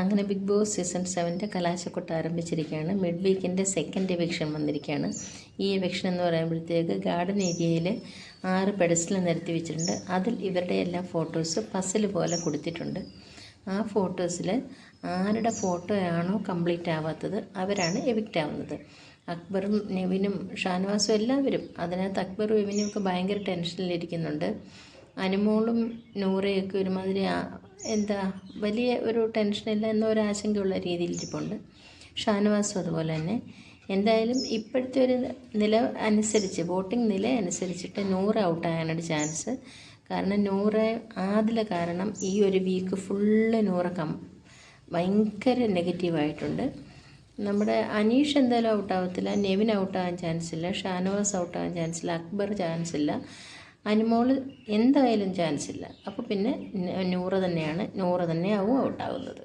അങ്ങനെ big boss season സെവന്റെ കലാശക്കൊട്ട് ആരംഭിച്ചിരിക്കുകയാണ്. മിഡ് വീക്കിന്റെ സെക്കൻഡ് എവിക്ഷൻ വന്നിരിക്കുകയാണ്. ഈ എവിക്ഷൻ എന്ന് പറയുമ്പോഴത്തേക്ക് ഗാർഡൻ ഏരിയയിൽ ആറ് പെഡസ്റ്റൽ നിരത്തി വെച്ചിട്ടുണ്ട്. അതിൽ ഇവരുടെ എല്ലാ ഫോട്ടോസ് പസിൽ പോലെ കൊടുത്തിട്ടുണ്ട്. ആ ഫോട്ടോസിൽ ആരുടെ ഫോട്ടോ ആണോ കംപ്ലീറ്റ് ആവാത്തത് അവരാണ് എവിക്റ്റ് ആവുന്നത്. അക്ബറും നെവിനും ഷാനവാസും എല്ലാവരും അതിനകത്ത് അക്ബറും എവിനും ഒക്കെ ഭയങ്കര ടെൻഷനിലിരിക്കുന്നുണ്ട് അനുമോളും നൂറയൊക്കെ ഒരുമാതിരി എന്താ വലിയ ഒരു ടെൻഷനില്ല എന്നൊരാശങ്കയുള്ള രീതിയിൽ ഇരിപ്പുണ്ട് ഷാനവാസും അതുപോലെ തന്നെ. എന്തായാലും ഇപ്പോഴത്തെ ഒരു നില അനുസരിച്ച് വോട്ടിംഗ് നില അനുസരിച്ചിട്ട് നൂറ് ഔട്ടാകാനൊരു ചാൻസ്. കാരണം നൂറ് ആദില കാരണം ഈ ഒരു വീക്ക് ഫുള്ള് നൂറ് കം ഭയങ്കര നെഗറ്റീവായിട്ടുണ്ട് നമ്മുടെ അനീഷ് എന്തായാലും ഔട്ടാവത്തില്ല നെവിൻ ഔട്ടാകാൻ ചാൻസ് ഇല്ല ഷാനവാസ് ഔട്ടാകാൻ ചാൻസ് ഇല്ല അക്ബർ ചാൻസ് ഇല്ല. അനുമോൾ എന്തായാലും ചാൻസ് ഇല്ല. അപ്പോൾ പിന്നെ നൂറ് തന്നെയാണ് നൂറ് തന്നെയാവും ഔട്ടാവുന്നത്.